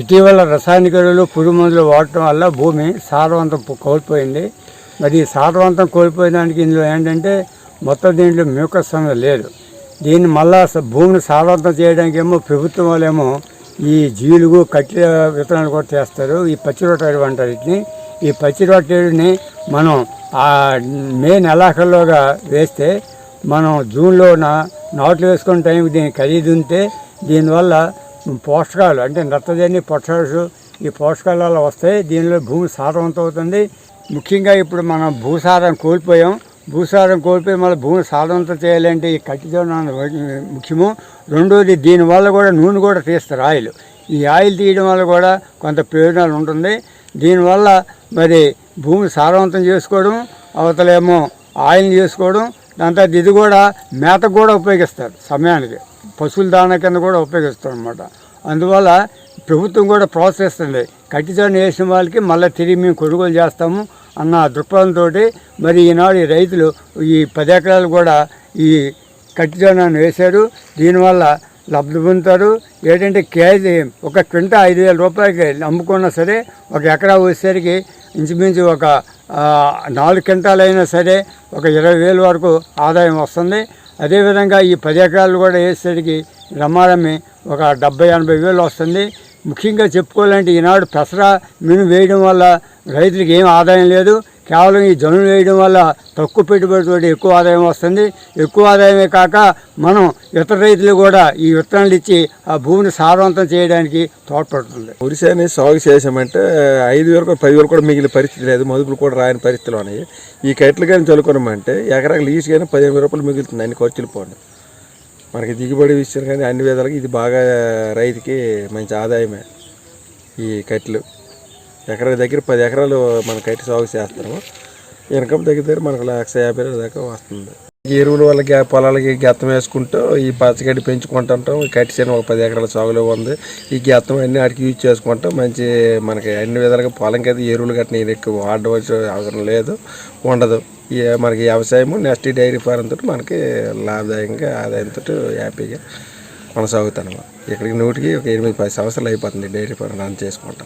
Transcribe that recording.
ఇటీవల రసాయనిక ఎరువులు పురుగు మందులు వాడటం వల్ల భూమి సారవంతం కోల్పోయింది. మరి సారవంతం కోల్పోయిన దానికి ఇందులో ఏంటంటే మొత్తం దీంట్లో మ్యూకస్ అనేది లేదు. దీన్ని మళ్ళా భూమిని సారవంతం చేయడానికి ఏమో ప్రభుత్వం వాళ్ళేమో ఈ జీలుగు కట్టి విత్తనాలు కూడా చేస్తారు. ఈ పచ్చి రొట్టెడు అంటారు వీటిని. ఈ పచ్చి రొట్టెని మనం ఆ మే నెలాఖరులోగా వేస్తే మనం జూన్లో నా నాట్లు వేసుకునే టైంకి దీన్ని ఖరీదు ఉంటే దీనివల్ల పోషకాలు అంటే నత్రజని పొటాషు ఈ పోషకాలు అలా వస్తాయి దీనిలో భూమి సారవంతం అవుతుంది. ముఖ్యంగా ఇప్పుడు మనం భూసారం కోల్పోయాం. భూసారం కోల్పోయి మళ్ళీ భూమి సారవంతం చేయాలంటే ఈ కట్టిదోన ముఖ్యము. రెండోది దీనివల్ల కూడా నూనె కూడా తీస్తారు ఆయిల్. ఈ ఆయిల్ తీయడం వల్ల కూడా కొంత ప్రయోజనాలు ఉంటుంది. దీనివల్ల మరి భూమి సారవంతం చేసుకోవడం అవతలేమో ఆయిల్ చేసుకోవడం దాని తర్వాత ఇది కూడా మేతకు కూడా ఉపయోగిస్తారు సమయానికి. పశువుల దాణా కింద కూడా ఉపయోగిస్తారు అనమాట అందువల్ల ప్రభుత్వం కూడా ప్రోత్సహిస్తుంది. కట్టిచాను వేసిన వాళ్ళకి మళ్ళీ తిరిగి మేము కొనుగోలు చేస్తాము అన్న దృక్పథంతో మరి ఈనాడు ఈ రైతులు ఈ పది ఎకరాలు కూడా ఈ కట్టిచానాన్ని వేశారు. దీనివల్ల లబ్ధి పొందుతారు. ఏంటంటే కేజీ ఒక క్వింట ఐదు వేల రూపాయలకి అమ్ముకున్నా సరే ఒక ఎకరా వచ్చేసరికి ఇంచుమించు ఒక నాలుగు క్వింటాలు అయినా సరే ఒక ఇరవై వేల వరకు ఆదాయం వస్తుంది. అదేవిధంగా ఈ పది ఎకరాలు కూడా వేసేసరికి రమ్మారమ్మి ఒక డెబ్బై ఎనభై వేలు వస్తుంది. ముఖ్యంగా చెప్పుకోవాలంటే ఈనాడు పెసర మిను వేయడం వల్ల రైతులకు ఏం ఆదాయం లేదు. కేవలం ఈ జనులు వేయడం వల్ల తక్కువ పెట్టుబడితో ఎక్కువ ఆదాయం వస్తుంది. ఎక్కువ ఆదాయమే కాక మనం ఇతర రైతులు కూడా ఈ విత్తనాలు ఇచ్చి ఆ భూమిని సారవంతం చేయడానికి తోడ్పడుతుంది. వరిసేని సాగు చేసామంటే ఐదు వేలు కూడా పది వేలు కూడా మిగిలిన పరిస్థితి లేదు. మదుపులు కూడా రాని పరిస్థితులు ఉన్నాయి. ఈ కట్లు కానీ చల్లుకున్నామంటే ఎకరాకు లీజ్ కానీ పదిహేను రూపాయలు మిగులుతుంది అన్ని ఖర్చులు పోండి మనకి దిగుబడి విషయం కానీ అన్ని విధాలుగా ఇది బాగా రైతుకి మంచి ఆదాయమే ఈ కట్లు ఎకరా దగ్గర పది ఎకరాలు మన కట్టి సాగు చేస్తాము ఇన్కమ్ దగ్గర దగ్గర మనకు లక్ష యాభై వేల దాకా వస్తుంది. ఎరువుల వల్ల పొలాలకి గెత్తం వేసుకుంటూ ఈ పచ్చగడ్డి పెంచుకుంటుంటాం. ఈ ఒక పది ఎకరాల సాగులో ఉంది. ఈ గెత్తం అన్ని వాటికి యూజ్ చేసుకుంటాం. మంచి మనకి అన్ని విధాలుగా పొలంకి అయితే ఎరువులు గట్టిన నేను ఎక్కువ వాడవలసిన అవసరం లేదు ఉండదు. ఈ మనకి వ్యవసాయము నెక్స్ట్ డైరీ ఫారం తోటి మనకి లాభదాయకంగా ఆదాయంతో హ్యాపీగా కొనసాగుతాను ఇక్కడికి నూటికి ఒక ఎనిమిది పది సంవత్సరాలు అయిపోతుంది డైరీ ఫారం రన్ చేసుకుంటాం.